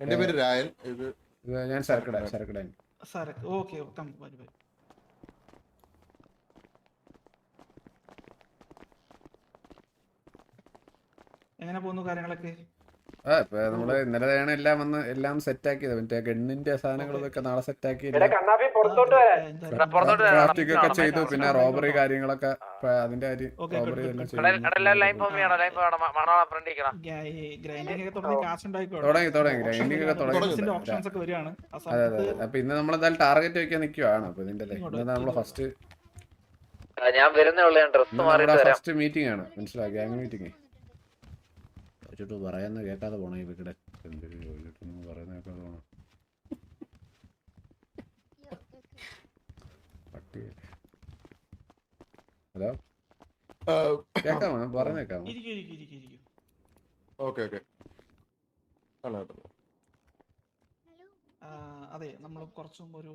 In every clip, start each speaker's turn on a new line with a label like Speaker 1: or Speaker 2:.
Speaker 1: എന്റെ പേര് രായൻ ഇത്
Speaker 2: ഞാൻ സരക്കട സരക്കട
Speaker 3: സരക്ക് ഓക്കെ കം ബൈ ബൈ എങ്ങനെ പോകുന്നു കാര്യങ്ങളൊക്കെ?
Speaker 2: ആ ഇപ്പൊ നമ്മൾ ഇന്നലെയാണ് എല്ലാം വന്ന് എല്ലാം സെറ്റ് ആക്കിയത്. മറ്റേ ഗണ്ണിന്റെ സാധനങ്ങളൊക്കെ നാളെ സെറ്റ് ആക്കി. പ്ലാസ്റ്റിക് ഒക്കെ ചെയ്തു. പിന്നെ റോബറി കാര്യങ്ങളൊക്കെ അതിന്റെ കാര്യം റോബറി
Speaker 3: ഗ്രൈൻഡിങ് തുടങ്ങി
Speaker 2: തുടങ്ങി, grinding ഒക്കെ തുടങ്ങി. അതെ അതെ അപ്പൊ ഇന്ന് നമ്മൾ എന്തായാലും ടാർഗറ്റ് വെക്കാൻ നിൽക്കുവാണ് അപ്പൊ ഇതിന്റെ ഇന്ന്
Speaker 3: നമ്മൾ
Speaker 2: ഫസ്റ്റ്
Speaker 4: ഞാൻ വരുന്നേ ഉള്ളൂ. ഞാൻ ഡ്രസ്
Speaker 2: ഇന്ന്
Speaker 4: മാറിയിട്ട്
Speaker 2: ഫസ്റ്റ് മീറ്റിംഗ് ആണ്. മനസ്സിലായി? ഗ്യാങ് മീറ്റിംഗ് ചുട്ടു പറയുന്ന കേൾക്കാതെ പോണേ ഇവിടെ എന്തൊരു ജോലിട്ടൊന്നും പറയുന്ന കേൾക്കാതെ പോണം. പട്ടി. ഹലോ? കേക്കാമോ ഞാൻ പറയുന്ന കേക്കാമോ
Speaker 3: ഇരിക്കും ഇരിക്കും ഇരിക്കും ഇരിക്കും.
Speaker 1: Okay okay.
Speaker 3: അതെ നമ്മൾ കുറച്ചും ഒരു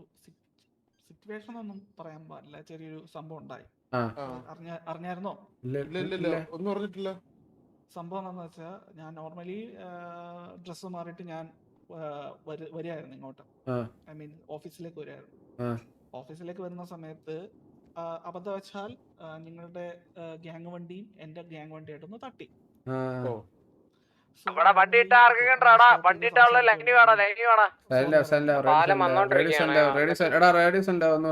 Speaker 3: സിറ്റുവേഷൻ ഒന്നും പറയാൻ പാടില്ല. ചെറിയൊരു സംഭവം ഉണ്ടായി. അറിഞ്ഞായിരുന്നോ?
Speaker 2: ഇല്ല
Speaker 1: ഇല്ല ഇല്ല ഇല്ല. ഒന്നും പറഞ്ഞിട്ടില്ല
Speaker 3: സംഭവം എന്താണെന്ന് വെച്ചാൽ ഞാൻ നോർമലി ഡ്രസ്സ് മാറിയിട്ട് ഞാൻ വരികയായിരുന്നു ഇങ്ങോട്ട്. ഐ മീൻ ഓഫീസിലേക്ക്
Speaker 2: വരികയായിരുന്നു.
Speaker 3: ഓഫീസിലേക്ക് വരുന്ന സമയത്ത് അബദ്ധവശാൽ നിങ്ങളുടെ ഗ്യാങ് വണ്ടിയും എന്റെ ഗ്യാങ് വണ്ടിയായിട്ടൊന്ന് തട്ടി.
Speaker 4: വണ്ടി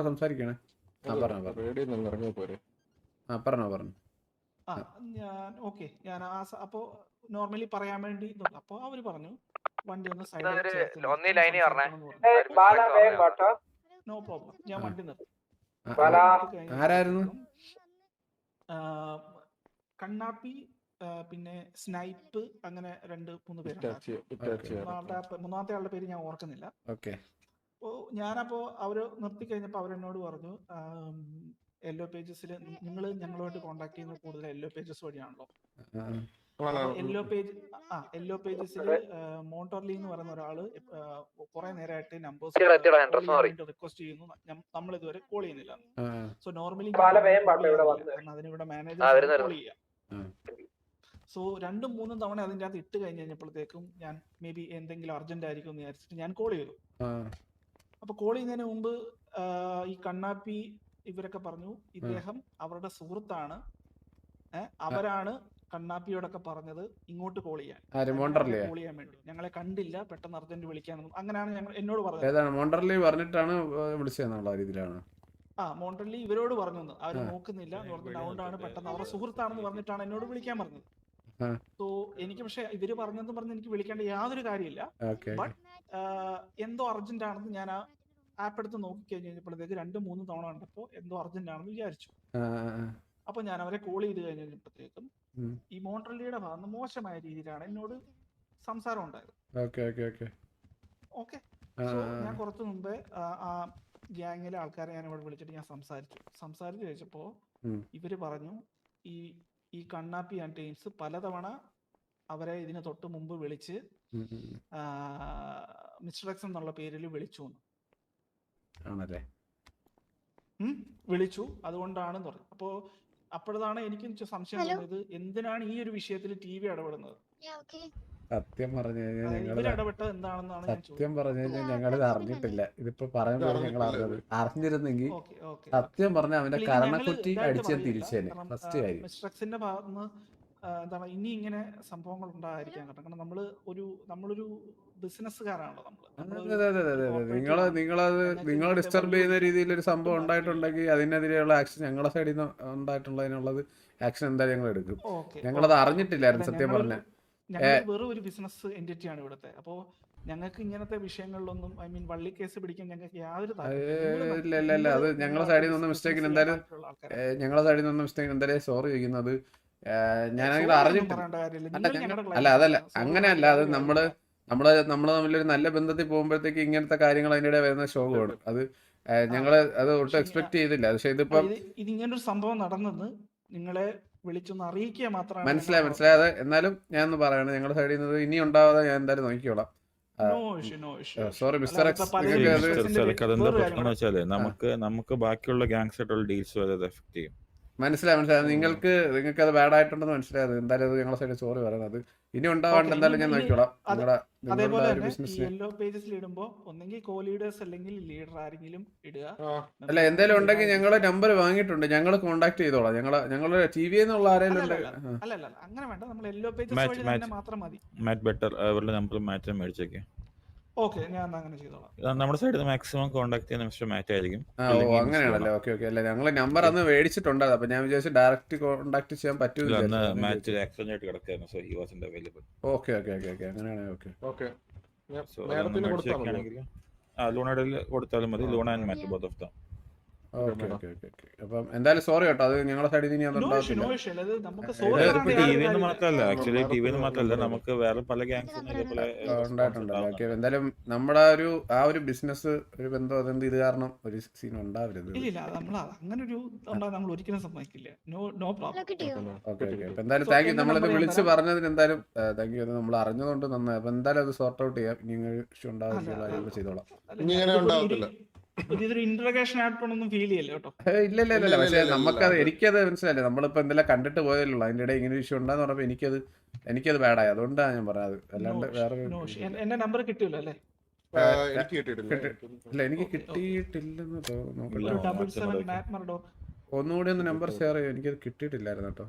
Speaker 2: സംസാരിക്കണേ. ആ പറഞ്ഞോ പറഞ്ഞോ
Speaker 1: റേഡിയോ നിന്ന് ഇറങ്ങിയ പോരെ
Speaker 2: ആ
Speaker 3: ആ ഞാൻ ഓക്കെ. ഞാൻ ആ സ- അപ്പോ നോർമലി പറയാൻ വേണ്ടി നോക്കാം. അപ്പൊ അവർ പറഞ്ഞു വണ്ടി ഒന്ന് സൈഡ്
Speaker 4: ഇതൊരു ഒന്നീ ലൈനിൽ പറഞ്ഞേ.
Speaker 5: ബാല വേഗം കേട്ടോ
Speaker 3: നോ പ്രോബ്ലം ഞാൻ വണ്ടി നിർത്തി.
Speaker 2: ആ,
Speaker 5: ബാല.
Speaker 3: കഴിഞ്ഞ
Speaker 2: ആരായിരുന്നു?
Speaker 3: ആ, കണ്ണാപ്പി ആ, പിന്നെ സ്നൈപ്പ് അങ്ങനെ രണ്ട് മൂന്ന് പേര്
Speaker 1: ഇറ്റാച്ചി ഇറ്റാച്ചി
Speaker 3: മൂന്നാമത്തെ പേ- മൂന്നാമത്തെ ആളുടെ പേര് ഞാൻ ഓർക്കുന്നില്ല.
Speaker 2: ഓക്കെ.
Speaker 3: അപ്പോ ഞാനപ്പോ അവർ നിർത്തി കഴിഞ്ഞപ്പോ അവരെന്നോട് പറഞ്ഞു യെല്ലോ പേജസിൽ നിങ്ങൾ ഞങ്ങളുമായിട്ട് കോൺടാക്ട് ചെയ്യുന്നത് കൂടുതൽ യെല്ലോ പേജസ് വഴിയാണല്ലോ. യെല്ലോ പേജ് ആ യെല്ലോ പേജസിൽ മോണ്ടോർലി എന്ന് പറയുന്ന ഒരാൾ കുറെ നേരമായിട്ട്. നമ്പേഴ്സ് റിക്വസ്റ്റ് ചെയ്യുന്നു. നമ്മൾ ഇതുവരെ കോൾ ചെയ്യുന്നില്ല. സോ നോർമലി
Speaker 5: ബാല വേഗം പാട്ടോ ഇവിടെ വന്ന്.
Speaker 3: അതിനിവിടെ മാനേജർ കോൾ ചെയ്യാം. സോ രണ്ടും മൂന്നും തവണ അതിന്റെ അകത്ത് ഇട്ട് കഴിഞ്ഞ് കഴിഞ്ഞപ്പോഴത്തേക്കും ഞാൻ മേ ബി എന്തെങ്കിലും അർജന്റ് ആയിരിക്കും എന്ന് വിചാരിച്ചിട്ട് ഞാൻ കോൾ ചെയ്തു. അപ്പൊ കോൾ ചെയ്യുന്നതിന് മുമ്പ് ഈ കണ്ണാപ്പി ഇവരൊക്കെ പറഞ്ഞു ഇദ്ദേഹം അവരുടെ സുഹൃത്താണ്. അവരാണ് കണ്ണാപ്പിയോടൊക്കെ പറഞ്ഞത് ഇങ്ങോട്ട് കോൾ ചെയ്യാൻ. കോൾ ചെയ്യാൻ വേണ്ടി. ഞങ്ങളെ കണ്ടില്ല പെട്ടെന്ന് അർജന്റ് വിളിക്കാനൊന്നും. അങ്ങനെയാണ് ഞങ്ങൾ എന്നോട് പറഞ്ഞത്.
Speaker 2: മോണ്ടർലി പറഞ്ഞിട്ടാണ് വിളിച്ചതെന്നുള്ള രീതിയിലാണ്?
Speaker 3: ആ മോണ്ടർലി ഇവരോട് പറഞ്ഞു
Speaker 2: അവർ
Speaker 3: നോക്കുന്നില്ല ഡൗണ്ടാണ് പെട്ടെന്ന് അവരുടെ സുഹൃത്താണെന്ന് പറഞ്ഞിട്ടാണ് എന്നോട് വിളിക്കാൻ പറഞ്ഞത്. സോ എനിക്ക് പക്ഷെ ഇവർ പറഞ്ഞെന്ന് പറഞ്ഞ് എനിക്ക് വിളിക്കേണ്ട യാതൊരു കാര്യമില്ല. ബട്ട് എന്തോ അർജന്റ് ആണെന്ന് ഞാൻ ആ ആപ്പ് എടുത്ത് നോക്കി കഴിഞ്ഞ് കഴിഞ്ഞപ്പോഴത്തേക്ക് രണ്ടും മൂന്ന് തവണ കണ്ടപ്പോ എന്തോ അർജന്റ് ആണെന്ന് വിചാരിച്ചു. അപ്പൊ ഞാൻ അവരെ കോൾ ചെയ്ത് കഴിഞ്ഞ് കഴിഞ്ഞപ്പോഴത്തേക്കും ഈ മോൺട്രലിയുടെ ഭാഗത്ത് മോശമായ രീതിയിലാണ് എന്നോട് സംസാരം ഉണ്ടായത്.
Speaker 2: ഓക്കെ
Speaker 3: ഞാൻ കുറച്ചു മുമ്പേ ആ, ഗ്യാങ്ങിലെ ആൾക്കാരെ ഞാൻ ഇവിടെ വിളിച്ചിട്ട് ഞാൻ സംസാരിച്ചു. സംസാരിച്ചു ചോദിച്ചപ്പോ
Speaker 2: ഉം.
Speaker 3: ഇവർ പറഞ്ഞു ഈ ഈ കണ്ണാപ്പി ആൻഡ് ടീംസ് പലതവണ അവരെ ഇതിന് തൊട്ട് മുമ്പ് വിളിച്ച് മിസ്റ്റർ എക്സ് എന്നുള്ള പേരിൽ വിളിച്ചു എന്ന്.
Speaker 2: ആണല്ലേ?
Speaker 3: വിളിച്ചു. അതുകൊണ്ടാണെന്ന് പറഞ്ഞു അപ്പോ അപ്പോഴതാണ് എനിക്ക് സംശയം? തോന്നിയത്. എന്തിനാണ് ഈ ഒരു വിഷയത്തിൽ ടി വി ഇടപെടുന്നത്?
Speaker 2: സത്യം പറഞ്ഞു കഴിഞ്ഞാൽ ഞങ്ങൾ
Speaker 3: ഇവർ ഇടപെട്ടത് എന്താണെന്നാണ്
Speaker 2: സത്യം പറഞ്ഞു കഴിഞ്ഞാൽ ഞങ്ങളിത് അറിഞ്ഞിട്ടില്ല. ഇതിപ്പോ പറയുമ്പോൾ ഞങ്ങൾ അറിഞ്ഞത് അറിഞ്ഞിരുന്നെങ്കിൽ
Speaker 3: ഓക്കെ ഓക്കെ
Speaker 2: സത്യം പറഞ്ഞ അവന്റെ കരണക്കുറ്റി അടിച്ച് തിരിച്ചേനെ. ഫസ്റ്റ് കാര്യം.
Speaker 3: മിസ്റ്റർ എക്സിന്റെ ഭാഗത്തുനിന്ന് എന്താണ് ഇനി ഇങ്ങനെ സംഭവങ്ങൾ ഉണ്ടായിരിക്കാൻ കാരണം കാരണം നമ്മൾ ഒരു നമ്മളൊരു ബിസിനസ്സുകാരാണല്ലോ corporate
Speaker 2: നിങ്ങൾ
Speaker 3: നിങ്ങളത്
Speaker 2: ഡിസ്റ്റർബ് ചെയ്യുന്ന രീതിയിൽ ഒരു സംഭവം ഉണ്ടായിട്ടുണ്ടെങ്കിൽ അതിനെതിരെയുള്ള ആക്ഷൻ ഞങ്ങളുടെ സൈഡിൽ നിന്ന് ഉണ്ടായിട്ടുള്ളതിനുള്ളത് ആക്ഷൻ എന്തായാലും ഞങ്ങൾ എടുക്കും. ഞങ്ങളത് അറിഞ്ഞിട്ടില്ലായിരുന്നു സത്യം പറഞ്ഞ.
Speaker 3: വെറും ഒരു ബിസിനസ് എന്റിറ്റിയാണ് ഇവിടുത്തെ. അപ്പോ ഞങ്ങൾക്ക് ഇങ്ങനത്തെ വിഷയങ്ങളിലൊന്നും ഐ മീൻ വള്ളി കേസ് പിടിക്കാൻ ഞങ്ങൾക്ക് യാതൊരു ഇല്ല.
Speaker 2: ഇല്ല ഇല്ല അത്
Speaker 3: ഞങ്ങളെ
Speaker 2: ഞങ്ങളുടെ സൈഡിൽ നിന്ന് മിസ്റ്റേക്കിന് എന്തായാലും ഞങ്ങളുടെ സൈഡിൽ നിന്ന് മിസ്റ്റേക്കിന് എന്തായാലും സോറി ചോദിക്കുന്നത്. ഞാനങ്ങനെ അറിഞ്ഞിട്ടില്ല. അല്ല അതല്ല. അങ്ങനെയല്ല അത്
Speaker 3: നമ്മൾ.
Speaker 2: നമ്മൾ നമ്മൾ തമ്മിലൊരു നല്ല ബന്ധത്തിൽ പോകുമ്പോഴത്തേക്ക് ഇങ്ങനത്തെ കാര്യങ്ങൾ അതിനിടെ വരുന്ന ശോകമാണ് അത് ഞങ്ങൾ അത് ഒട്ടും എക്സ്പെക്ട് ചെയ്തില്ല. പക്ഷെ ഇതിപ്പോ ഇതിങ്ങനെ
Speaker 3: ഇത് ഇത് ഇങ്ങനൊരു സംഭവം നടന്നത് നിങ്ങളെ വിളിച്ചൊന്ന് അറിയിക്കുക മാത്രമാണ്
Speaker 2: മനസ്സിലായി മനസ്സിലായത് അത് എന്നാലും ഞാൻ ഒന്ന് പറയണം ഞങ്ങളുടെ സൈഡിൽ നിന്ന് ഇനി ഉണ്ടാവാതെ ഞാൻ എന്തായാലും നോക്കിക്കോളാം.
Speaker 3: No no
Speaker 2: sorry mister X
Speaker 6: നമുക്ക് നമുക്ക് ബാക്കിയുള്ള ഗാങ്സ് ആയിട്ടുള്ള ഡീൽസ് അത് എഫക്ട് ചെയ്യും.
Speaker 2: മനസ്സിലായി മനസ്സിലായി. നിങ്ങൾക്ക് നിങ്ങൾക്ക് അത് ബാഡ് ആയിട്ടുണ്ടെന്ന് മനസ്സിലായത് എന്തായാലും അത് ഞങ്ങളെ സൈഡിൽ സോറി പറയുന്നത് ഇനി ഉണ്ടാവാണ്ട് എന്തായാലും ഞാൻ നോക്കിക്കോളാം.
Speaker 3: അതേപോലെ തന്നെ യെല്ലോ പേജസിൽ ഇടുമ്പോ ഒന്നെങ്കിൽ കോ ലീഡേഴ്സ് അല്ലെങ്കിൽ ലീഡർ ആരെങ്കിലും ഇടുക.
Speaker 2: അല്ല എന്തായാലും ഉണ്ടെങ്കിൽ ഞങ്ങളെ നമ്പർ വാങ്ങിയിട്ടുണ്ട്. ഞങ്ങൾ കോണ്ടാക്ട് ചെയ്തോളാം. ഞങ്ങളെ ഞങ്ങളുടെ ടി വി എന്നുള്ള ആരെങ്കിലും
Speaker 3: അല്ല, അല്ല. അങ്ങനെ വേണ്ട. നമ്മൾ യെല്ലോ പേജസ് വഴി തന്നെ മാത്രം മതി.
Speaker 7: മാറ്റ് ബെറ്റർ അവരുടെ നമ്പർ മാറ്റം മേടിച്ചേക്ക്.
Speaker 3: ഓക്കെ ഞാൻ അങ്ങനെ ചെയ്തോളാം
Speaker 7: നമ്മുടെ സൈഡിൽ നിന്ന് മാക്സിമം കോൺടാക്ട് ചെയ്യുന്ന മിസ്റ്റർ മാറ്റ് ആയിരിക്കും.
Speaker 2: ഓ അങ്ങനെയാണല്ലേ? Okay okay. അല്ല ഞങ്ങൾ നമ്പർ അന്ന് മേടിച്ചിട്ടുണ്ട് അപ്പൊ ഞാൻ വിചാരിച്ചു ഡയറക്റ്റ് കോൺടാക്ട് ചെയ്യാൻ
Speaker 7: അന്ന് മാറ്റ് ആക്സിഡന്റ് ആയിട്ട് കിടക്കായിരുന്നു. So he was available
Speaker 2: okay okay okay okay. അങ്ങനെയാണെങ്കിൽ ഓക്കെ.
Speaker 1: ഓക്കെ.
Speaker 7: സോ ആ ലൂണയുടെ കൊടുത്താലും മതി. Luna and Matt both of them
Speaker 2: okay okay okay okay അപ്പം എന്തായാലും സോറി കേട്ടോ അത് ഞങ്ങളുടെ സൈഡിൽ നിന്ന്
Speaker 3: നോ ഇഷ്യൂ
Speaker 2: ഉണ്ടാകത്തില്ല
Speaker 3: നോ ഇഷ്യൂ അത് നമുക്ക്
Speaker 2: ഇത്
Speaker 3: sorry
Speaker 7: ഇതിപ്പോ
Speaker 3: പറയേണ്ട
Speaker 7: ടി
Speaker 3: യാതൊരു
Speaker 7: വിന്ന്
Speaker 3: കാര്യമില്ല.
Speaker 7: മാത്രമല്ല ആക്ച്വലി ടിവിന്ന് മാത്രമല്ല നമുക്ക് വേറെ പല ഗ്യാങ്സും
Speaker 2: എന്തായാലും നമ്മുടെ ഒരു ആ ഒരു ബിസിനസ് ഒരു ബന്ധം അതെന്ത് ഇത് കാരണം ഒരു സീൻ ഉണ്ടാവരുത്.
Speaker 3: ഇല്ല ഇല്ല നമ്മൾ അങ്ങനെ ഒരു നമ്മൾ ഒരിക്കലും സമ്മതിക്കില്ല. No no problem
Speaker 2: okay okay അപ്പൊ എന്തായാലും താങ്ക് യു നമ്മളിത് വിളിച്ച് പറഞ്ഞതിന് എന്തായാലും താങ്ക് യു നമ്മൾ അറിഞ്ഞതുകൊണ്ട് നന്നായി. അപ്പൊ എന്തായാലും അത് സോർട്ട് ഔട്ട് ചെയ്യാം. ഇനി ഇഷ്യൂ ഉണ്ടാവില്ല. ചെയ്തോളാം.
Speaker 1: ഇനി ഇങ്ങനെ ഉണ്ടാവത്തില്ല.
Speaker 3: ഇതൊരു ഇന്റർഗേഷൻ ആയിട്ടൊന്നും ഫീൽ ചെയ്യല്ലേ കേട്ടോ?
Speaker 2: ഇല്ല ഇല്ല ഇല്ല പക്ഷേ നമുക്കത്. എനിക്കത് മനസ്സിലായില്ല. നമ്മളിപ്പോ എന്തെല്ലാം കണ്ടിട്ട് പോയതല്ലോ അതിന്റെ ഇടയിൽ ഇങ്ങനെ വിഷയം ഉണ്ടെന്ന് പറഞ്ഞപ്പോ എനിക്കത് എനിക്കത് ബാഡായി അതുകൊണ്ടാണ് ഞാൻ പറഞ്ഞത്. അല്ലാണ്ട് വേറെ
Speaker 3: എന്റെ നമ്പർ കിട്ടിയല്ലോ അല്ലേ?
Speaker 2: ഇല്ല എനിക്ക് കിട്ടിയിട്ടില്ലെന്ന് തോന്നുന്നു ഒന്നുകൂടി ഒന്ന് നമ്പർ ഷെയർ ചെയ്യും. എനിക്കത് കിട്ടിയിട്ടില്ലായിരുന്നു കേട്ടോ.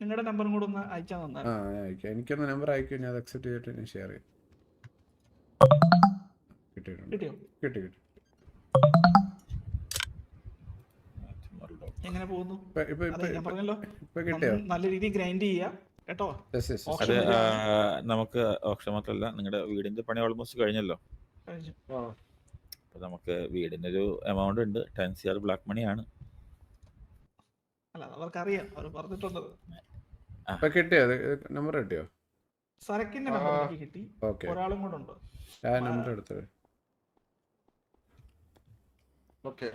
Speaker 3: നിങ്ങളുടെ നമ്പറും കൂടെ ഒന്ന് അയച്ചാൽ
Speaker 2: എനിക്കൊന്ന് നമ്പർ അയക്കും. ഞാൻ അത് അക്സെപ്റ്റ് ചെയ്തിട്ട് ഞാൻ ഷെയർ ചെയ്യും. കിട്ടിയിട്ടുണ്ട്. കിട്ടി കിട്ടി.
Speaker 3: എങ്ങനെ പോകുന്നു?
Speaker 2: ഇപ്പൊ ഇപ്പൊ
Speaker 3: ഞാൻ പറഞ്ഞല്ലോ.
Speaker 2: ഇപ്പൊ കിട്ടിയോ?
Speaker 3: നല്ല രീതിയിൽ ഗ്രൈൻഡ് ചെയ്യാ. കേട്ടോ.
Speaker 7: അത് നമുക്ക് ഓപ്ഷൻ മാത്രമല്ല നിങ്ങളുടെ വീടിന്റെ പണി ഓൾമോസ്റ്റ് കഴിഞ്ഞല്ലോ. അപ്പൊ നമുക്ക് വീടിന്റെ ഒരു എമൗണ്ട് ഉണ്ട്. Ten C R black money ആണ്.
Speaker 3: അല്ല അവർ പറഞ്ഞിട്ടുള്ളത്
Speaker 2: കിട്ടിയോ? നമ്പർ കിട്ടിയോ?
Speaker 3: സരക്കിന്റെ നമ്പർ കിട്ടി. ഒരാളും കൂടെ ഉണ്ട്.
Speaker 2: ഞാൻ നമ്പർ എടുത്തത്
Speaker 1: ഓക്കെ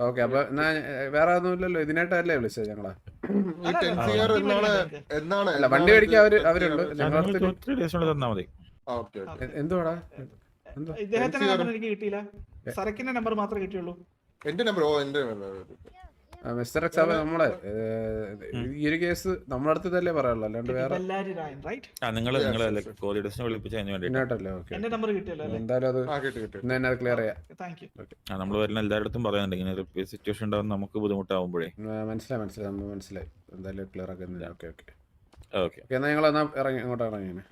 Speaker 2: ഓക്കെ അപ്പൊ എന്നാ വേറെ വേറെ ഒന്നുമില്ലല്ലോ ഇതിനായിട്ടല്ലേ വിളിച്ചത് ഞങ്ങളെ?
Speaker 1: ഈ
Speaker 3: അല്ല, വണ്ടി
Speaker 1: എന്നാണ്
Speaker 3: മേടിക്കാൻ
Speaker 2: അവർ അവരുണ്ട്. എ- എന്തുവാടാ? എന്തോ?
Speaker 3: ഇദ്ദേഹത്തിന്റെ
Speaker 1: NCR.
Speaker 3: നമ്പർ എനിക്ക് കിട്ടിയില്ല? സരക്കിന്റെ നമ്പർ മാത്രമേ കിട്ടിയുള്ളൂ.
Speaker 1: എന്റെ നമ്പർ ഓ എന്റെ.
Speaker 2: മിസ്റ്റർ എക്സാബ് നമ്മളെ ഈ ഒരു കേസ് നമ്മുടെ അടുത്ത് തന്നെ പറയാനുള്ളൂ അല്ലാണ്ട് വേറെ
Speaker 3: റൈറ്റ്
Speaker 7: ആ നിങ്ങൾ നിങ്ങൾ
Speaker 2: എന്തായാലും അത് ക്ലിയർ ചെയ്യാം.
Speaker 7: നമ്മൾ വരുന്ന എല്ലായിടത്തും പറയുന്നുണ്ട് ഇങ്ങനെ റിപ്പീറ്റ് സിറ്റുവേഷൻ ഉണ്ടാവും നമുക്ക് ബുദ്ധിമുട്ടാവുമ്പോഴേ.
Speaker 2: മനസ്സിലായി മനസ്സിലായി നമ്മൾ മനസ്സിലായി. എന്തായാലും ക്ലിയർ ആക്കുന്നില്ല ഓക്കെ ഓക്കെ
Speaker 7: ഓക്കെ
Speaker 2: എന്നാ ഞങ്ങൾ എന്നാ ഇറങ്ങി അങ്ങോട്ട് ഇറങ്ങിയാണ്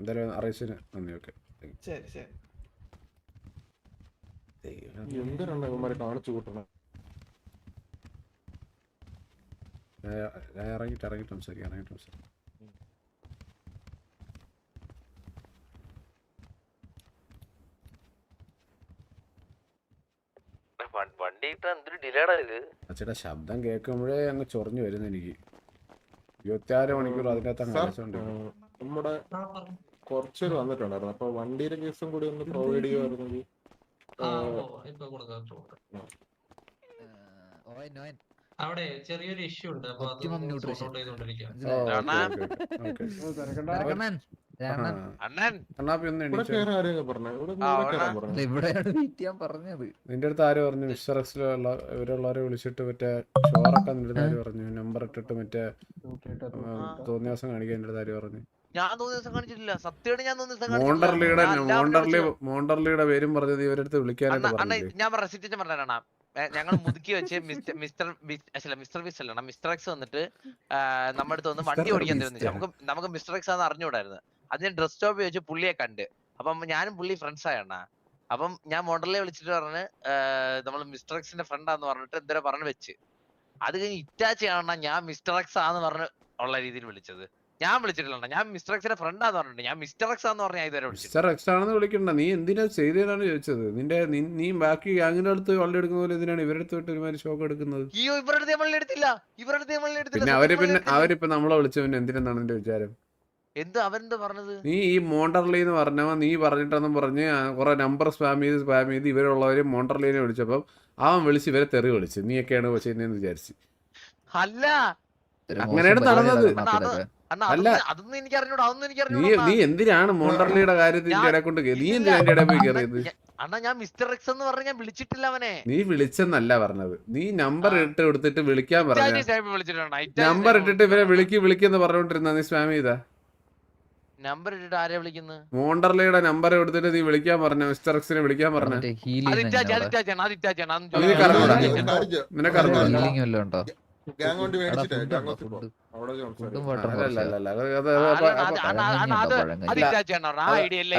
Speaker 2: എന്തായാലും അറിയിച്ചതിന് നന്ദി ഓക്കെ
Speaker 3: ശരി ശരി.
Speaker 1: എന്തിനാണ് കാണിച്ചു കൂട്ടണം
Speaker 2: ഞാൻ ഇറങ്ങിയിട്ട് ഇറങ്ങിയിട്ട് സംസാരിക്കാം ഇറങ്ങിയിട്ട് സംസാരിക്കാം അച്ഛയുടെ ശബ്ദം കേൾക്കുമ്പോഴേ അങ്ങ് ചൊറിഞ്ഞു വരുന്നു എനിക്ക്. ഇരുപത്തിയാറ് മണിക്കൂർ അതിനകത്ത്
Speaker 1: ആ, നമ്മുടെ കുറച്ചൊരു വന്നിട്ടുണ്ടായിരുന്നു. അപ്പൊ വണ്ടിയുടെ കേസും കൂടി ഒന്ന് പ്രൊവൈഡ് ചെയ്യുമായിരുന്നെങ്കിൽ
Speaker 6: അവിടെ ചെറിയൊരു ഇഷ്യൂ ഉണ്ട്. അപ്പൊ അത്. സോർട്ട്
Speaker 8: പറഞ്ഞത്.
Speaker 2: നിന്റെ അടുത്ത് ആര് പറഞ്ഞു? മിസ്റ്റർ എക്സിലുള്ള ഇവരുള്ളവരെ വിളിച്ചിട്ട് മറ്റേ ഷോറൊക്കെ നിന്റെ അടുത്ത് ആര് പറഞ്ഞു? നമ്പർ ഇട്ടിട്ട് മറ്റേ തോന്നിയ ദിവസം കാണിക്കാൻ എന്റെ അടുത്ത് ആര് പറഞ്ഞു?
Speaker 4: ഞാൻ തോന്നിയ ദിവസം കാണിച്ചിട്ടില്ല. സത്യമായിട്ട് ഞാൻ തോന്നിയ ദിവസം
Speaker 2: മോണ്ടർലിയുടെ മോണ്ടർലി. മോണ്ടർലിയുടെ പേരും പറഞ്ഞത് ഇവരടുത്ത് വിളിക്കാനായിട്ട്
Speaker 4: പറഞ്ഞു അണ്ണ ഞാൻ പറഞ്ഞ സിറ്റുവേഷൻ പറഞ്ഞാണ് ഞങ്ങൾ മുതുക്കി വെച്ച് മിസ്റ്റർ മിസ്റ്റർ അല്ല മിസ്റ്റർ ബിസ് അല്ല മിസ്റ്റർ എക്സ് വന്നിട്ട് നമ്മുടെ അടുത്ത് വന്ന് വണ്ടി ഓടിക്കാൻ. തരുന്നില്ല നമുക്ക് നമുക്ക് മിസ്റ്റർ എക്സ് ആണെന്ന് അറിഞ്ഞുകൂടായിരുന്നു. അതിന് ഡ്രസ് സ്റ്റോപ്പ് വെച്ച് പുള്ളിയെ കണ്ട്. അപ്പം ഞാനും പുള്ളി ഫ്രണ്ട്സ് ആയണ അപ്പം ഞാൻ മോഡലിനെ വിളിച്ചിട്ട് പറഞ്ഞ് നമ്മൾ മിസ്റ്റർ എക്സിന്റെ ഫ്രണ്ടാന്ന് പറഞ്ഞിട്ട് എന്തോ പറഞ്ഞു വെച്ച്. അത് കഴിഞ്ഞ് ഇറ്റാച്ച് ചെയ്യണ ഞാൻ മിസ്റ്റർ എക്സ് ആന്ന് പറഞ്ഞ് ഉള്ള രീതിയിൽ വിളിച്ചത്. ഞാൻ വിളിച്ചിട്ടില്ല ഞാൻ മിസ്റ്റർ എക്സിന്റെ ഫ്രണ്ട് ആന്ന് പറഞ്ഞിട്ടുണ്ട്. ഞാൻ മിസ്റ്റർ എക്സ് ആന്ന് പറഞ്ഞ ഇതുവരെ
Speaker 2: മിസ്റ്റർ എക്സ് ആണെന്ന് വിളിക്കണ്ട. നീ എന്തിനാ ചെയ്തതാണ് ചോദിച്ചത്? നിന്റെ നീ- ബാക്കി ഗ്യാങ്ങിന്റെ അടുത്ത് വള്ളി എടുക്കുന്ന പോലെ എന്തിനാണ് ഇവരുടെ അടുത്ത് വിട്ട് ഒരുമാതിരി ഷോക്ക് എടുക്കുന്നത്?
Speaker 4: അയ്യോ ഇവരുടെ അടുത്ത് എടുത്തില്ല. ഇവരുടെ അടുത്ത് എടുത്തില്ല.
Speaker 2: പിന്നെ
Speaker 4: അവർ
Speaker 2: പിന്നെ. അവരിപ്പോ നമ്മളെ വിളിച്ച പിന്നെ എന്തിനാണ് എന്റെ വിചാരം?
Speaker 4: എന്ത് അവരെന്താ പറഞ്ഞത്?
Speaker 2: നീ ഈ മോണ്ടർലി എന്ന് പറഞ്ഞവൻ നീ പറഞ്ഞിട്ടെന്നും പറഞ്ഞ് കുറെ നമ്പർ സ്പാം ചെയ്ത് സ്പാം ചെയ്ത് ഇവരുള്ളവര് മോണ്ടർലീനെ വിളിച്ചപ്പം അവൻ വിളിച്ച് ഇവരെ തെറി വിളിച്ച്. നീയൊക്കെയാണ് ചെയ്യുന്നതെന്ന് വിചാരിച്ചു.
Speaker 4: അല്ല.
Speaker 2: അങ്ങനെയാണ് നടന്നത്.
Speaker 4: അതൊന്നും- എനിക്ക് അറിഞ്ഞൂടാ അതൊന്നും എനിക്ക്
Speaker 2: നീ
Speaker 4: അറിഞ്ഞൂടാ
Speaker 2: നീ എന്തിനാണ് മോണ്ടർലിയുടെ കാര്യത്തിൽ
Speaker 4: ഞാൻ-
Speaker 2: കൊണ്ട് നീ. എന്തിനാ എന്റെ പോയി കയറിയത്?
Speaker 4: അണ്ണാ ഞാൻ മിസ്റ്റർ എക്സ് എന്ന് പറഞ്ഞ ഞാൻ വിളിച്ചിട്ടില്ല അവനെ.
Speaker 2: നീ വിളിച്ചെന്നല്ല പറഞ്ഞത്. നീ നമ്പർ ഇട്ട് കൊടുത്തിട്ട് വിളിക്കാൻ പറഞ്ഞു നമ്പർ ഇട്ടിട്ട് ഇവരെ? വിളിക്ക് വിളിക്കെന്ന് പറഞ്ഞോണ്ടിരുന്ന നീ സ്പാം ചെയ്താ
Speaker 4: നമ്പർ ഇട്ടിട്ട് ആരെ വിളിക്കുന്നത്
Speaker 2: മോണ്ടർലിയുടെ നമ്പർ എടുത്തിട്ട് നീ വിളിക്കാൻ പറഞ്ഞു മിസ്റ്റർ എക്സിനെ വിളിക്കാൻ പറഞ്ഞ.
Speaker 8: മറ്റേ heal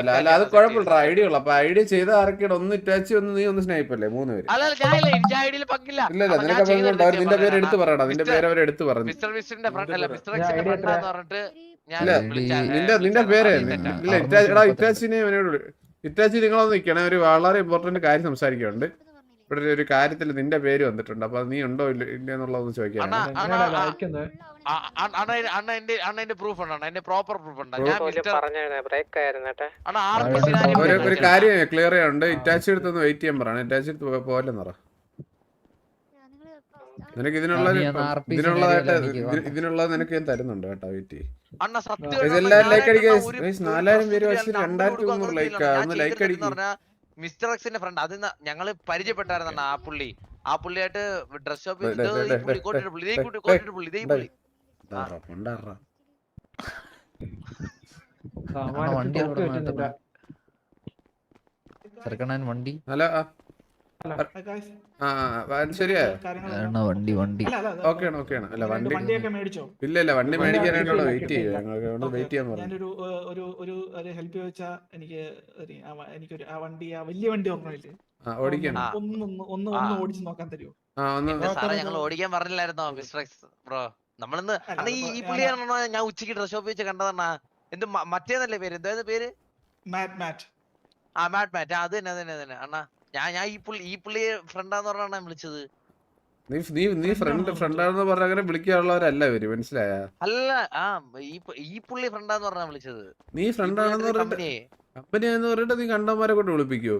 Speaker 4: അത്
Speaker 2: അല്ല കുഴപ്പമില്ല ഐഡിയ ഉള്ളു. അപ്പൊ ഐഡിയ ചെയ്ത ആർക്കേടെ ഒന്ന് ഇറ്റാച്ച് ഒന്ന് നീ ഒന്ന് സ്നൈപ്പ് അല്ലേ മൂന്ന് പേര്
Speaker 4: ഇല്ല
Speaker 2: ഇല്ല നിനക്ക് അവർ നിന്റെ പേര് എടുത്ത് പറയണം നിന്റെ പേര് അവർ എടുത്ത് പറഞ്ഞു. നിന്റെ നിന്റെ പേര്. ഇല്ല ഇറ്റാ- ഇറ്റാച്ചിനെ ഇറ്റാച്ചി നിങ്ങളൊന്ന് നിൽക്കണേ ഒരു വളരെ ഇമ്പോർട്ടന്റ് കാര്യം സംസാരിക്കുന്നുണ്ട് ഇവിടെ ഒരു- കാര്യത്തിൽ നിന്റെ പേര് വന്നിട്ടുണ്ട് അപ്പൊ നീ ഉണ്ടോ ഇല്ല എന്നുള്ളതൊന്ന്
Speaker 4: എന്റെ പ്രൂഫ് ഉണ്ട് പ്രോപ്പർ പ്രൂഫ് ഉണ്ട്
Speaker 8: ഒരു-.
Speaker 2: കാര്യം ക്ലിയർ ചെയ്യാനുണ്ട് ഇറ്റാച്ചി എടുത്തൊന്ന് വെയിറ്റ് ചെയ്യാൻ പറയണം ഇറ്റാച്ചി എടുത്ത് പറ നിനക്ക് ഇതിനുള്ള ഇതിനുള്ളതായിട്ട് ഇതിനുള്ള ഇതിനുള്ളത് നിനക്ക് ഞാൻ തരുന്നുണ്ട് കേട്ടോ വെയിറ്റ് ചെയ്യ്.
Speaker 4: അണ്ണ സത്യം
Speaker 2: ഇത്
Speaker 4: അണ്ണാ,
Speaker 2: എല്ലാവരും
Speaker 4: ഞാൻ
Speaker 2: like അടിക്കുക. നാലായിരം പേര്
Speaker 4: ഇല്ല.
Speaker 2: രണ്ടായിരത്തി മുന്നൂറ്.
Speaker 4: ഞാൻ
Speaker 2: ഒന്ന് ലൈക്ക്
Speaker 4: പറഞ്ഞാ മിസ്റ്റർ എക്സിന്റെ ഫ്രണ്ട് അത് ഞങ്ങൾ ഞങ്ങൾ പരിചയപ്പെട്ടായിരുന്നു ആ പുള്ളി. ആ പുള്ളിയായിട്ട് ഡ്രസ് ഷോപ്പിൽ പുള്ളി പുള്ളി. ഇതേ പുള്ളി.
Speaker 8: വണ്ടി അല്ല വണ്ടി വണ്ടി വണ്ടി.
Speaker 3: അല്ല,
Speaker 2: വണ്ടി ഇല്ല ഇല്ല വണ്ടി മേടിക്കാനായിട്ടുള്ള വെയിറ്റ് വെയിറ്റ് ചെയ്യാൻ പറഞ്ഞു.
Speaker 3: ഒരു ഒരു ഒരു ഹെൽപ്പ് എനിക്ക് ഒരു ആ വ- എനിക്കൊരു ആ വണ്ടി ആ വലിയ വണ്ടി ഓർമ്മയില്ലേ?
Speaker 2: ആ ഓടിക്കണം.
Speaker 3: ഒന്ന് ഒന്ന് ഒന്ന്. ഓടിച്ച് നോക്കാൻ തരുമോ
Speaker 2: ആ ഒന്ന്
Speaker 4: സാറേ ഞങ്ങൾ ഓടിക്കാൻ പറഞ്ഞില്ലായിരുന്നോ മിസ്റ്റർ ബ്രോ? നമ്മളിന്ന് ഈ ഈ
Speaker 3: ഞാൻ-
Speaker 4: ഉച്ചയ്ക്ക് ഞാൻ ഉച്ചയ്ക്ക് ഡ്രസ് ഷോപ്പിൽ വെച്ച് കണ്ടതണ്ണാ. എന്ത് മറ്റേതല്ലേ പേര്? എന്തായത് പേര്?
Speaker 3: മാറ്റ് മാറ്റ്.
Speaker 4: ആ മാറ്റ് മാറ്റ്. അത് തന്നെ അത് തന്നെ അത് തന്നെ. അണ്ണാ ഞാൻ ഞാൻ ഈ പുള്ളി ഈ പുള്ളിയെ ഫ്രണ്ടാന്ന് പറഞ്ഞാണ് വിളിച്ചത്.
Speaker 2: നീ നീ നീ ഫ്രണ്ട് ഫ്രണ്ടാണെന്ന് പറഞ്ഞ അങ്ങനെ വിളിക്കാനുള്ളവരല്ല ഇവർ മനസ്സിലായ?
Speaker 4: അല്ല ആ ഈ ഈ പുള്ളി ഫ്രണ്ടാന്ന് പറഞ്ഞാ വിളിച്ചത്.
Speaker 2: നീ ഫ്രണ്ടാണെന്ന് പറഞ്ഞിട്ട് കമ്പനി എന്ന് പറഞ്ഞിട്ട് നീ കണ്ടന്മാരെ കൊണ്ട് വിളിപ്പിക്കോ?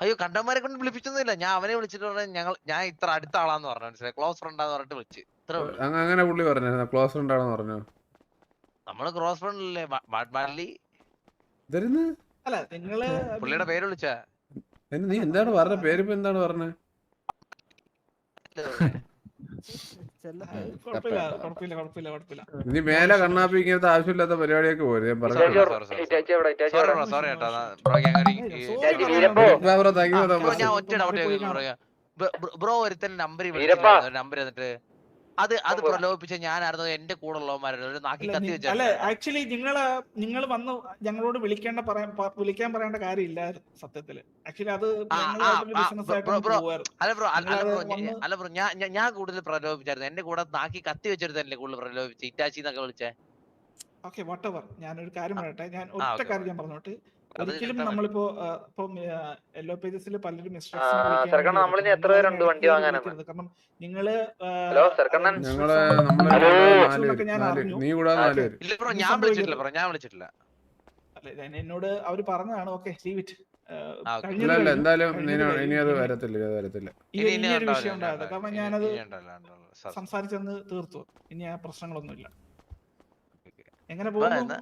Speaker 4: അയ്യോ കണ്ടന്മാരെ കൊണ്ട് വിളിപ്പിച്ചൊന്നുമില്ല. ഞാൻ അവനെ വിളിച്ചിട്ട് പറഞ്ഞു ഞങ്ങൾ ഞാൻ ഇത്ര അടുത്ത ആളാന്ന് പറഞ്ഞു മനസ്സിലായി? ക്ലോസ് ഫ്രണ്ടാന്ന് പറഞ്ഞിട്ട് വിളിച്ച്. ഇത്ര
Speaker 2: അങ്ങ- അങ്ങനെ പുള്ളി പറഞ്ഞായിരുന്നു ക്ലോസ് ഫ്രണ്ടാണെന്ന് പറഞ്ഞു?
Speaker 4: നമ്മൾ ക്രോസ് ഫ്രണ്ട് അല്ലേ? ബാഡ്ലി
Speaker 3: അല്ല നിങ്ങൾ
Speaker 4: പുള്ളിയുടെ പേര് വിളിച്ച?
Speaker 2: നീ എന്താണ് പറഞ്ഞ? പേരിപ്പോ എന്താണ് പറഞ്ഞത്
Speaker 3: കുഴപ്പമില്ല കുഴപ്പമില്ല കുഴപ്പമില്ല കുഴപ്പമില്ല
Speaker 2: നീ മേലെ കണ്ണാപ്പി ഇങ്ങനത്തെ ആവശ്യമില്ലാത്ത പരിപാടിയൊക്കെ പോരെ ഞാൻ പറഞ്ഞു
Speaker 4: ബ്രോ ഒരുത്തൻ നമ്പർ. നമ്പർ എന്നിട്ട് അത് അത് പ്രലോഭിപ്പിച്ച ഞാനായിരുന്നു എന്റെ കൂടെ ഉള്ളവന്മാരുടെ ഒരു നാക്കി കത്തി വെച്ചു
Speaker 3: അല്ല ആക്ച്വലി നിങ്ങൾ നിങ്ങൾ വന്ന് ഞങ്ങളോട് വിളിക്കേണ്ട പറയാൻ വിളിക്കാൻ പറയേണ്ട കാര്യമില്ലായിരുന്നു സത്യത്തിൽ. ആക്ച്വലി അത്.
Speaker 4: അല്ല ബ്രോ അല്ല ബ്രോ ഞാൻ ഞാൻ- കൂടുതൽ പ്രലോഭിച്ചായിരുന്നു എന്റെ കൂടെ നാക്കി കത്തി വെച്ചിരുന്നല്ലേ കൂടുതൽ പ്രലോഭിച്ച് ഇറ്റാച്ചി എന്നൊക്കെ വിളിച്ചേ?
Speaker 3: ഓക്കെ വട്ടവർ ഞാനൊരു കാര്യം പറയട്ടെ. ഞാൻ ഒറ്റ കാര്യം ഞാൻ പറഞ്ഞോട്ട്. ഒരിക്കലും നമ്മളിപ്പോ ഇപ്പൊ യെല്ലോ പേജസിൽ പലരും
Speaker 5: ആ, ചെറുക്കണ്ണ, നമ്മളിനി എത്ര പേരുണ്ട് വണ്ടി വാങ്ങാനെന്ന്?
Speaker 3: കാരണം നിങ്ങൾ എന്നോട് അവർ പറഞ്ഞതാണ്. ഓക്കെ ലീവ് ഇറ്റ്
Speaker 2: എന്തായാലും ഇനി
Speaker 3: വിഷയം ഉണ്ടായത് കാരണം ഞാനത്. സംസാരിച്ചെന്ന് തീർത്തു. ഇനി ആ പ്രശ്നങ്ങളൊന്നുമില്ല. എങ്ങനെ പോകുന്നു?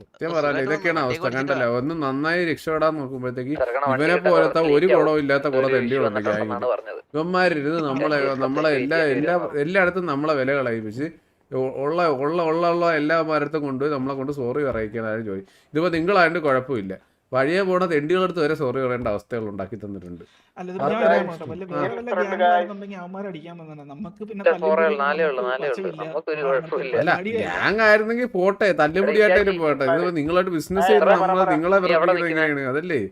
Speaker 2: സത്യം പറയാലോ ഇതൊക്കെയാണ് അവസ്ഥ. കണ്ടല്ലേ? ഒന്ന് നന്നായി രക്ഷപ്പെടാൻ നോക്കുമ്പോഴത്തേക്ക്
Speaker 5: ഇവരെ
Speaker 2: ഇവനെ പോലത്തെ ഒരു കുളവും ഇല്ലാത്ത കുറെ ഗ്യാങ്ങിൽ
Speaker 5: പറഞ്ഞത്.
Speaker 2: ഇവന്മാരിരുന്ന് നമ്മളെ നമ്മളെ എല്ലാ എല്ലാ എല്ലായിടത്തും നമ്മളെ വില കളയിപ്പിച്ച് ഉള്ള ഉള്ള ഉള്ള ഉള്ള എല്ലാ മരത്തും കൊണ്ട് നമ്മളെ കൊണ്ട് സോറി പറയിക്കാനാണ് ജോലി ഇതിപ്പോ നിങ്ങളായിട്ട് കുഴപ്പമില്ല. വഴിയെ പോണ തെണ്ടികളെടുത്ത് വരെ സോറി പറയേണ്ട അവസ്ഥകൾ ഉണ്ടാക്കി തന്നിട്ടുണ്ട്.
Speaker 3: അല്ല ഗ്യാങ്
Speaker 2: ആയിരുന്നെങ്കിൽ പോട്ടെ തല്ലുപിടിയായിട്ടായാലും പോട്ടെ. ഇത് നിങ്ങളായിട്ട് ബിസിനസ്
Speaker 5: ചെയ്ത്
Speaker 2: നമ്മളെ. നിങ്ങളെ എങ്ങനെയാണ്? അതല്ലേ?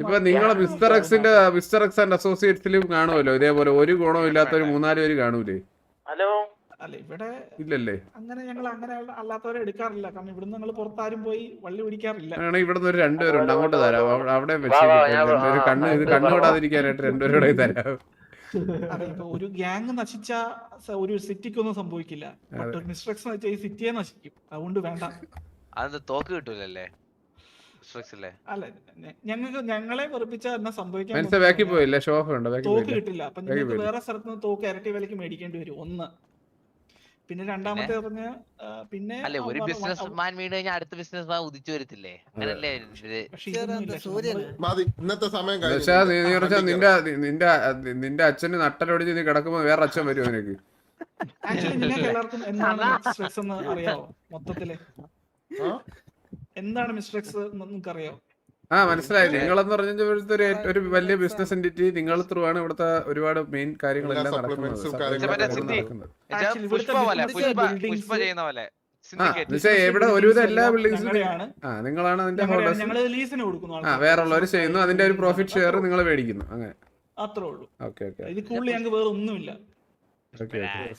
Speaker 2: ഇപ്പൊ നിങ്ങളെ മിസ്റ്റർ എക്സിന്റെ മിസ്റ്റർ എക്സ് ആൻഡ് അസോസിയേറ്റ്സിലും കാണുമല്ലോ. ഇതേപോലെ ഒരു ഗുണവും ഇല്ലാത്ത ഒരു മൂന്നാൽ പേര് കാണൂലേ?
Speaker 5: ഹലോ?
Speaker 3: അല്ല ഇവിടെ
Speaker 2: ഇല്ലല്ലേ?
Speaker 3: അങ്ങനെ ഞങ്ങൾ അങ്ങനെ അല്ലാത്തവരെ എടുക്കാറില്ല. കാരണം ഇവിടുന്ന് ഞങ്ങൾ പുറത്താരും പോയി വള്ളി പിടിക്കാറില്ല.
Speaker 2: ഇവിടുന്ന് ഒരു രണ്ടുപേരുണ്ട്. അങ്ങോട്ട് തരാം. അവിടെ കണ്ണ് ഇത്
Speaker 5: ആ,
Speaker 2: കണ്ണ്
Speaker 5: വാ, വാ.
Speaker 2: വിടാതിരിക്കാനായിട്ട് രണ്ടുപേരുടെ തരാം.
Speaker 3: ഒരു ഗ്യാങ് നശിച്ച ഒരു സിറ്റിക്കൊന്നും സംഭവിക്കില്ല. ഈ സിറ്റിയെ നശിക്കും. അതുകൊണ്ട് വേണ്ട.
Speaker 4: അത് തോക്ക് കിട്ടൂലല്ലേ?
Speaker 3: അല്ല ഞങ്ങൾക്ക് ഞങ്ങളെ വെറുപ്പിച്ച എന്നാ സംഭവിക്കാൻ
Speaker 2: ബാക്കി പോയില്ല? ഷോഫ് ഉണ്ട്
Speaker 3: തോക്ക് കിട്ടില്ല. അപ്പൊ നിങ്ങൾക്ക് വേറെ സ്ഥലത്ത് നിന്ന് തോക്ക് ഇരട്ടി വിലക്ക് മേടിക്കേണ്ടി വരും ഒന്ന്. പിന്നെ രണ്ടാമത്തെ പറഞ്ഞ പിന്നെ
Speaker 4: അല്ലെ ഒരു ബിസിനസ് മാൻ വീണ് കഴിഞ്ഞാൽ അടുത്ത ബിസിനസ് മാൻ ഉദിച്ചു വരത്തില്ലേ? അങ്ങനല്ലേ
Speaker 1: ഇന്നത്തെ സമയം
Speaker 2: നിന്റെ നിന്റെ നിന്റെ അച്ഛന് നട്ടലൊടിച്ച് നീ കിടക്കുമ്പോ വേറെ അച്ഛൻ വരും നിനക്ക്?
Speaker 3: ആക്ച്വലി നിങ്ങൾക്ക് എല്ലാവർക്കും എന്താണ് മിസ്ട്രെക്സ് എന്ന് അറിയാവോ മൊത്തത്തിൽ?
Speaker 1: ആ?
Speaker 3: എന്താണ് മിസ്ട്രെക്സ് നിങ്ങൾക്ക് അറിയാവോ
Speaker 2: ആ മനസ്സിലായി. നിങ്ങളെന്ന് പറഞ്ഞ ഒരു വലിയ ബിസിനസ് എന്റിറ്റി നിങ്ങൾ ത്രൂ ആണ് ഇവിടുത്തെ ഒരുപാട് മെയിൻ കാര്യങ്ങളെല്ലാം നടക്കുന്നത്. എവിടെ ഒരുവിധം എല്ലാ ബിൽഡിങ്സിലും
Speaker 3: ഞങ്ങളുടെയാണ്.
Speaker 2: ആ നിങ്ങളാണ് അതിന്റെ. ഹോൾഡേഴ്സ്
Speaker 3: ഞങ്ങൾ ലീസിന് കൊടുക്കുന്നു
Speaker 2: ആ. വേറെ ഉള്ളവർ ചെയ്യുന്നു. അതിന്റെ ഒരു പ്രോഫിറ്റ് ഷെയർ നിങ്ങൾ മേടിക്കുന്നു. അങ്ങനെ.
Speaker 3: അത്രേ ഉള്ളൂ.
Speaker 2: Okay okay.
Speaker 3: ഇത് കൂടുതൽ ഞങ്ങൾക്ക് വേറെ ഒന്നുമില്ല.
Speaker 2: Okay okay.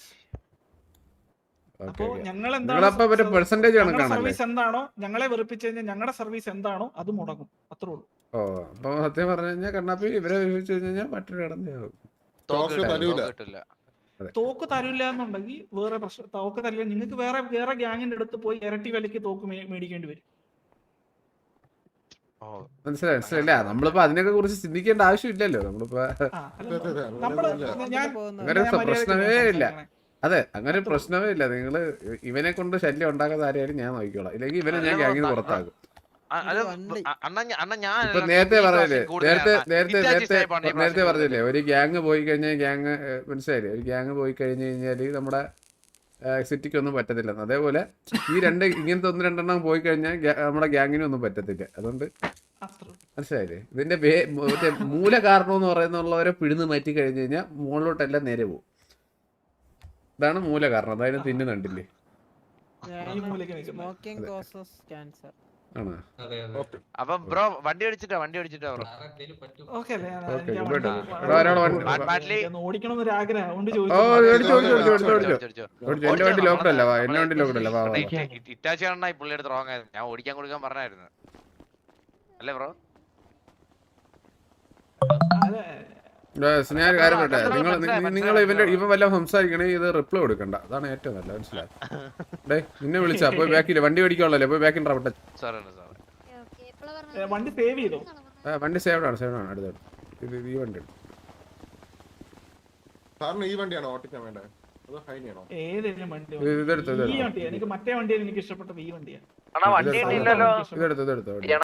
Speaker 3: അപ്പോ
Speaker 2: ഓക്കെ
Speaker 3: ഞങ്ങൾ
Speaker 2: കണക്കാണല്ലേ
Speaker 3: സർവീസ് എന്താണോ ഞങ്ങളെ വെറുപ്പിച്ചു കഴിഞ്ഞാൽ ഞങ്ങളുടെ സർവീസ് എന്താണോ അത് മുടങ്ങും. അത്രേ ഉള്ളൂ.
Speaker 2: ഓ അപ്പൊ സത്യം പറഞ്ഞു കഴിഞ്ഞാൽ കണ്ണാപ്പി ഇവരെ വിശ്വസിച്ച് കഴിഞ്ഞാൽ മറ്റൊരു കടന്നു
Speaker 4: തോക്ക്
Speaker 1: തരൂല.
Speaker 3: തരില്ല എന്നുണ്ടെങ്കിൽ വേറെ പ്രശ്നം തോക്ക് തരില്ല നിങ്ങൾക്ക് വേറെ വേറെ ഗ്യാങ്ങിന്റെ അടുത്ത് പോയി ഇരട്ടി വിലക്ക് തോക്ക് മേടിക്കേണ്ടി വരും.
Speaker 4: ഓ,
Speaker 2: മനസ്സിലായി മനസ്സിലായില്ല? നമ്മളിപ്പോ അതിനൊക്കെ കുറിച്ച് ചിന്തിക്കേണ്ട ആവശ്യമില്ലല്ലോ. നമ്മളിപ്പോ പ്രശ്നമേ ഇല്ല. അതെ അങ്ങനെ ഒരു പ്രശ്നമേ ഇല്ല നിങ്ങൾ ഇവനെ കൊണ്ട് ശല്യം ഉണ്ടാക്കാത്ത ആരെയാലും ഞാൻ നോക്കിക്കോളാം. ഇല്ലെങ്കിൽ ഇവനെ ഞാൻ ഗ്യാങ്ങിൽ പുറത്താക്കും.
Speaker 4: അ- അണ്ണ ഞ- ഞാൻ
Speaker 2: ഇപ്പൊ നേരത്തെ പറഞ്ഞില്ലേ നേരത്തെ നേരത്തെ നേരത്തെ നേരത്തെ പറഞ്ഞില്ലേ ഒരു ഗ്യാങ് പോയി കഴിഞ്ഞാൽ ഗ്യാങ് മനസ്സിലായില്ലേ? ഒരു ഗ്യാങ് പോയി കഴിഞ്ഞു കഴിഞ്ഞാൽ നമ്മുടെ സിറ്റിക്ക് ഒന്നും പറ്റത്തില്ല അതേപോലെ ഈ രണ്ട് ഇങ്ങനത്തെ ഒന്ന് രണ്ടെണ്ണം പോയി കഴിഞ്ഞാൽ നമ്മുടെ ഗ്യാങ്ങിനും ഒന്നും പറ്റത്തില്ല. അതുകൊണ്ട് മനസ്സിലായില്ലേ? ഇതിന്റെ മറ്റേ മൂല കാരണം എന്ന് പറയുന്നുള്ളവരെ പിഴുന്ന് മാറ്റി കഴിഞ്ഞു കഴിഞ്ഞാൽ മുകളിലോട്ടെല്ലാം നേരെ പോകും. ഇതാണ് മൂല കാരണം അതായത് തിന്നുന്നുണ്ടില്ലേ
Speaker 1: ഓക്കെ.
Speaker 4: ബ്രോ വണ്ടി ഓടിച്ചിട്ടോ വണ്ടി ഓടിച്ചിട്ടോ ബ്രോ.
Speaker 3: വണ്ടി- ആഗ്രഹം
Speaker 2: എന്റെ ലോക്ക്ഡ് അല്ല വാ എന്റെ വണ്ടി ലോക്ക്ഡ് അല്ല വാ
Speaker 4: ഇറ്റാച്ചി പുള്ളിയുടെ റോങ് ആയിരുന്നു ഞാൻ ഓടിക്കാൻ കൊടുക്കാൻ പറഞ്ഞായിരുന്നു. അല്ലേ ബ്രോ?
Speaker 2: ഞാൻ കാര്യം നിങ്ങൾ നിങ്ങൾ ഇവന്റെ ഇവ വല്ല സംസാരിക്കണേ ഇത് റിപ്ലൈ കൊടുക്കണ്ട. അതാണ് ഏറ്റവും നല്ല മനസ്സിലായി? ഡേ നിന്നെ വിളിച്ചാ പോയി ബാക്കിൽ വണ്ടി ഓടിക്കാനുള്ളല്ലേ പോയി ബാക്കിൽ റവട്ടെ
Speaker 3: വണ്ടി സേവ് ചെയ്തോ?
Speaker 2: വണ്ടി സേവ്ഡ് ആണ് സേവ് ആണ്. അടുത്ത ഇത് ഈ വണ്ടി.
Speaker 1: സാറിന് ഈ വണ്ടിയാണോ ഓട്ടിക്കാൻ വേണ്ടത്?
Speaker 2: ഇതെടുത്തോ ഇതെടുത്തോ. ഇതെടുത്തോ ഇതെടുത്തോ